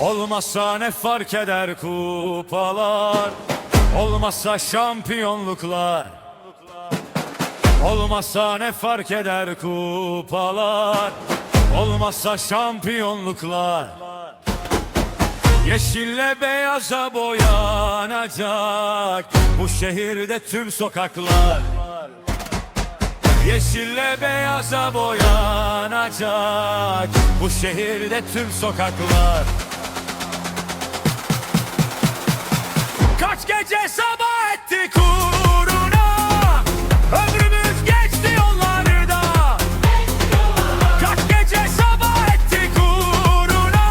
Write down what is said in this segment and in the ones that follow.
Olmazsa ne fark eder kupalar? Olmazsa şampiyonluklar. Olmazsa ne fark eder kupalar? Olmazsa şampiyonluklar. Yeşille beyaza boyanacak Bu şehirde tüm sokaklar. Yeşille beyaza boyanacak Bu şehirde tüm sokaklar Kaç gece sabah ettik uğruna Ömrümüz geçti yollarda. Kaç gece sabah ettik uğruna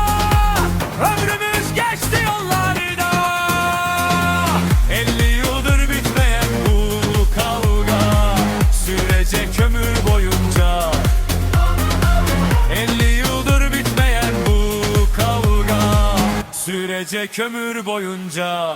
Ömrümüz geçti yollarda. 50 yıldır bitmeyen bu kavga Sürecek ömür boyunca. 50 yıldır bitmeyen bu kavga Sürecek ömür boyunca